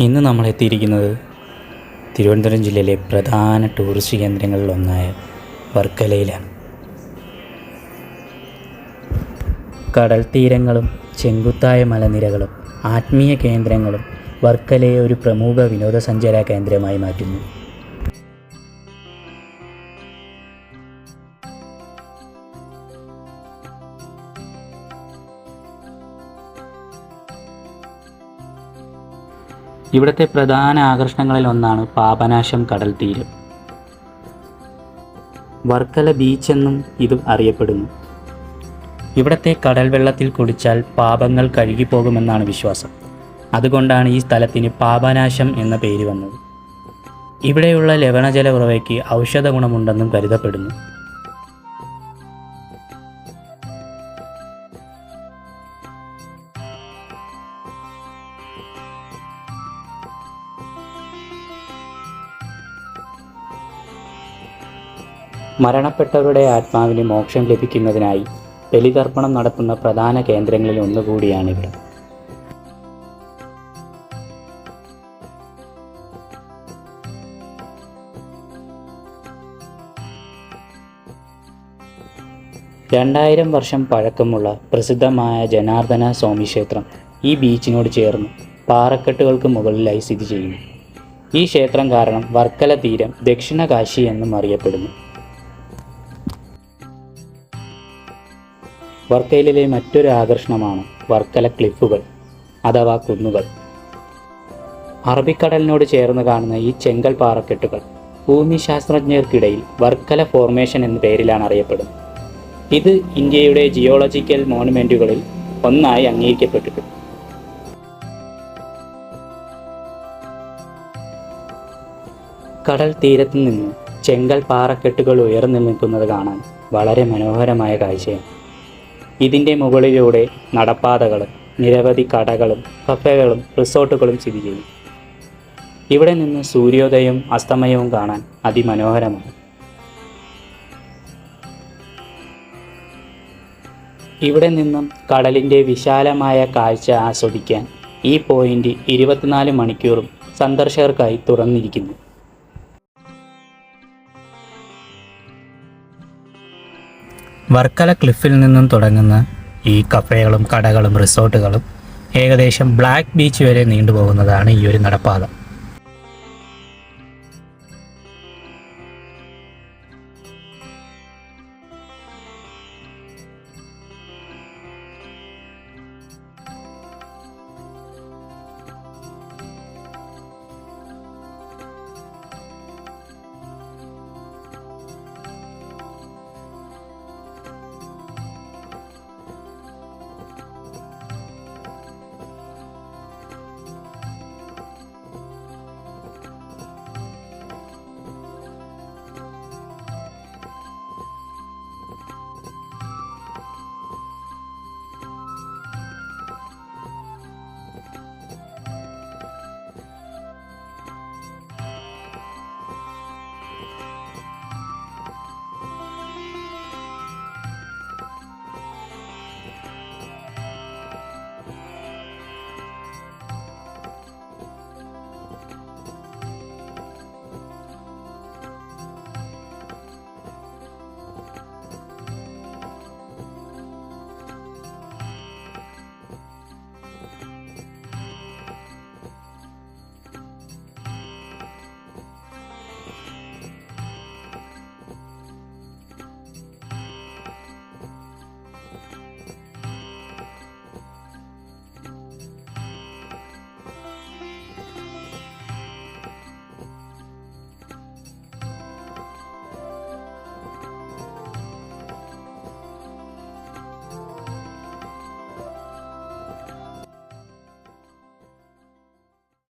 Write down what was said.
ഇന്ന് നമ്മൾ എത്തിയിരിക്കുന്നത് തിരുവനന്തപുരം ജില്ലയിലെ പ്രധാന ടൂറിസ്റ്റ് കേന്ദ്രങ്ങളിലൊന്നായ വർക്കലയിലാണ്. കടൽ തീരങ്ങളും ചെങ്കുത്തായ മലനിരകളും ആത്മീയ കേന്ദ്രങ്ങളും വർക്കലയെ ഒരു പ്രമുഖ വിനോദസഞ്ചാര കേന്ദ്രമായി മാറ്റുന്നു. ഇവിടുത്തെ പ്രധാന ആകർഷണങ്ങളിൽ ഒന്നാണ് പാപനാശം കടൽ തീരം. വർക്കല ബീച്ച് എന്നും ഇത് അറിയപ്പെടുന്നു. ഇവിടത്തെ കടൽ വെള്ളത്തിൽ കുടിച്ചാൽ പാപങ്ങൾ കഴുകിപ്പോകുമെന്നാണ് വിശ്വാസം. അതുകൊണ്ടാണ് ഈ സ്ഥലത്തിന് പാപനാശം എന്ന പേര് വന്നത്. ഇവിടെയുള്ള ലവണജല ഉറവയ്ക്ക് ഔഷധ ഗുണമുണ്ടെന്നും കരുതപ്പെടുന്നു. മരണപ്പെട്ടവരുടെ ആത്മാവിന് മോക്ഷം ലഭിക്കുന്നതിനായി ബലിതർപ്പണം നടത്തുന്ന പ്രധാന കേന്ദ്രങ്ങളിൽ ഒന്നുകൂടിയാണിവിടെ. രണ്ടായിരം വർഷം പഴക്കമുള്ള പ്രസിദ്ധമായ ജനാർദ്ദന സ്വാമി ക്ഷേത്രം ഈ ബീച്ചിനോട് ചേർന്ന് പാറക്കെട്ടുകൾക്ക് മുകളിലായി സ്ഥിതി ചെയ്യുന്നു. ഈ ക്ഷേത്രം കാരണം വർക്കല തീരം ദക്ഷിണ കാശി എന്നും അറിയപ്പെടുന്നു. വർക്കയിലെ മറ്റൊരു ആകർഷണമാണ് വർക്കല ക്ലിഫുകൾ അഥവാ കുന്നുകൾ. അറബിക്കടലിനോട് ചേർന്ന് കാണുന്ന ഈ ചെങ്കൽ പാറക്കെട്ടുകൾ ഭൂമിശാസ്ത്രജ്ഞർക്കിടയിൽ വർക്കല ഫോർമേഷൻ എന്ന പേരിലാണ് അറിയപ്പെടുന്നത്. ഇത് ഇന്ത്യയുടെ ജിയോളജിക്കൽ മോണുമെന്റുകളിൽ ഒന്നായി അംഗീകരിക്കപ്പെട്ടിട്ടുണ്ട്. കടൽ തീരത്തു നിന്ന് ചെങ്കൽ പാറക്കെട്ടുകൾ ഉയർന്നു നിൽക്കുന്നത് കാണാൻ വളരെ മനോഹരമായ കാഴ്ചയാണ്. ഇതിന്റെ മുകളിലൂടെ നടപ്പാതകളും നിരവധി കടകളും കഫേകളും റിസോർട്ടുകളും സ്ഥിതി ചെയ്യും. ഇവിടെ നിന്ന് സൂര്യോദയവും അസ്തമയവും കാണാൻ അതിമനോഹരമാണ്. ഇവിടെ നിന്നും കടലിന്റെ വിശാലമായ കാഴ്ച ആസ്വദിക്കാൻ ഈ പോയിന്റ് ഇരുപത്തിനാല് മണിക്കൂറും സന്ദർശകർക്കായി തുറന്നിരിക്കുന്നു. വർക്കല ക്ലിഫിൽ നിന്നും തുടങ്ങുന്ന ഈ കഫേകളും കടകളും റിസോർട്ടുകളും ഏകദേശം ബ്ലാക്ക് ബീച്ച് വരെ നീണ്ടുപോകുന്നതാണ് ഈ ഒരു നടപ്പാത.